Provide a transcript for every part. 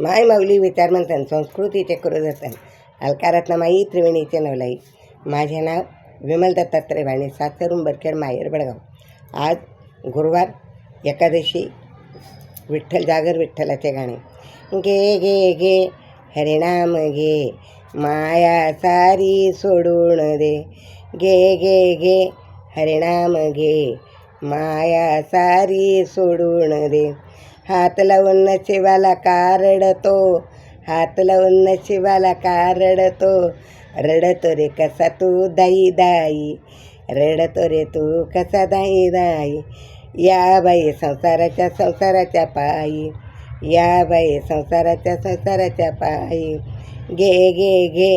माय माऊली विचार म्हणतात संस्कृतीचे करू जातात. अलकारातनं माई त्रिवेणीचे नवलाई. माझे नाव विमल दत्तात्रय भाणे सातरून बरखेड माहेर बडगाव. आज गुरुवार एकादशी विठ्ठल जागर विठ्ठलाचे गाणे. गे गे गे हरिणाम घे माया सारी सोडून दे. गे गे गे हरिणाम घे माया सारी सोडून दे. हात लावून नशिबाला कारडतो. हात लावून नशिबाला कारडतो. रडतो रडतो रे कसा तू दाई दाई. रडतो रे तू कसा दाई दाई. या बाई संसाराच्या संसाराच्या पायी. या बाई संसाराच्या संसाराच्या पायी. घे गे घे.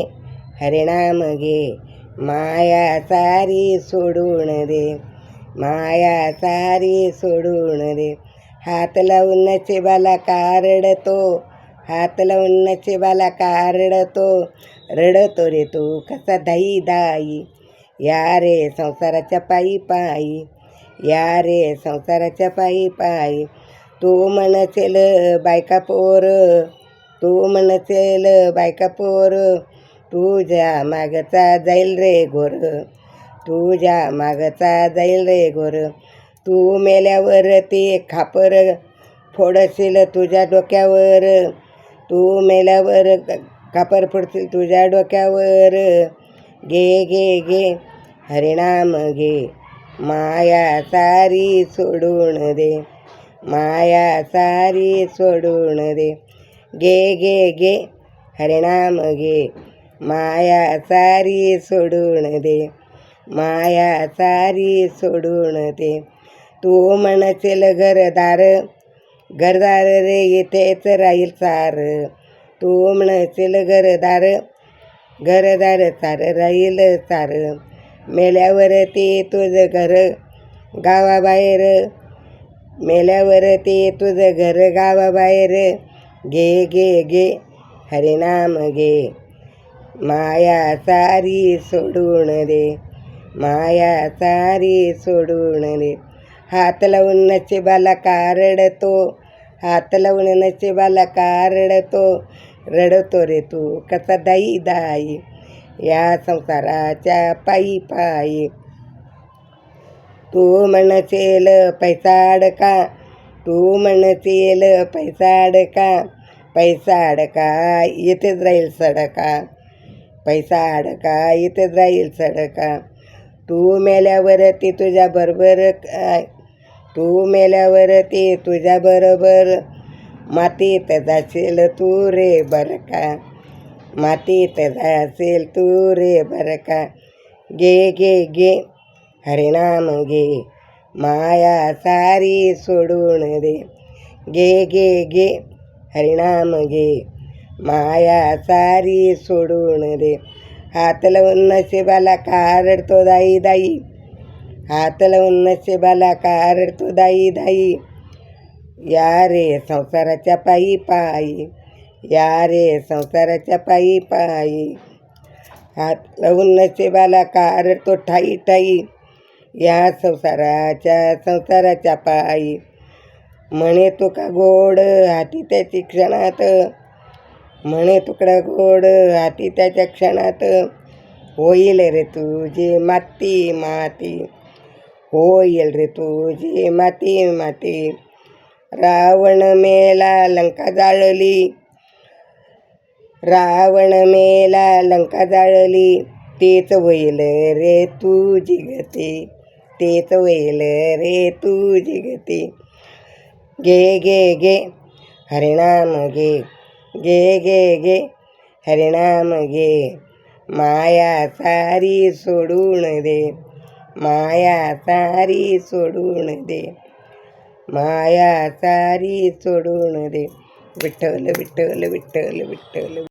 हरिणाम घे. माया सारी सोडून दे. माया सारी सोडून दे. हात लावून नशिबाला कारडतो हात लावून नशिबाला कारडतो रडतो? रे तू कसा दाई दाई या रे संसाराच्या पायी पायी या रे संसाराच्या पायी पायी. तू म्हणसेल बायका पोर तू म्हणसेल बायका पोर. तुझ्या मागचा जाईल रे गोर तुझ्या मागचा जाईल रे घोर तू मेल्यावर ते खापर फोडशील तुझ्या डोक्यावर. तू मेल्यावर खापर फोडशील तुझ्या डोक्यावर. गे गे गे हरिणाम घे. माया सारी सोडून दे. माया सारी सोडून दे. गे गे गे हरिणाम घे. माया सारी सोडून दे. माया सारी सोडून दे. तू म्हणशील घरदार घरदार रे येथेच राहील सार. तू म्हणशील घरदार घरदार सार राहील सार. मेल्यावर ते तुझं घर गावाबाहेर मेल्यावर ते तुझं घर गावाबाहेर. घे गे गे हरिनाम घे. माया सारी सोडून दे माया सारी सोडून दे. हात लावून नशिबाला कारडतो हात लावून नशिबाला का रडतो रडतो रे तू कसा दाई दाई या संसाराच्या पायी पायी. तू म्हणशील पैसा अडका तू म्हणशील पैसा अडका पैसा अडका इथेच राहील सडका. पैसा अडका इथेच राहील सडका. तू मेल्यावर ती तुझ्या बरोबर तू मेल्यावर ते तुझ्या बरोबर. मातीत जाशील तू रे बरं का? मातीत जाशील तू रे बरं का? गे गे गे हरिनाम घे. माया सारी सोडून दे. गे गे गे हरिनाम घे. माया सारी सोडून दे. हात लावून नशिबाला कारडतो दाई दाई? हात लावून नशिबाला कारडतो दाई दाई. या रे संसाराच्या पायी पायी. या रे संसाराच्या पायी पायी. हात लावून नशिबाला कारडतो ठाई ठाई. या संसाराच्या संसाराच्या पायी. म्हणे तुका गोड हाती त्याची क्षणात. म्हणे तुकडा गोड हाती त्याच्या क्षणात. होईल रे तुझी माती माती. होईल रे तुझी माती माती. रावण मेला लंका जाळली. रावण मेला लंका जाळली. तेच होईल रे तुझी गती तेच होईल रे तुझी गती. गे गे गे हरिणाम घे गे गे गे हरिणाम घे माया सारी सोडून दे. माया सारी सोडून दे माया सारी सोडून दे विठ्ठल विठ्ठल विठ्ठल विठ्ठल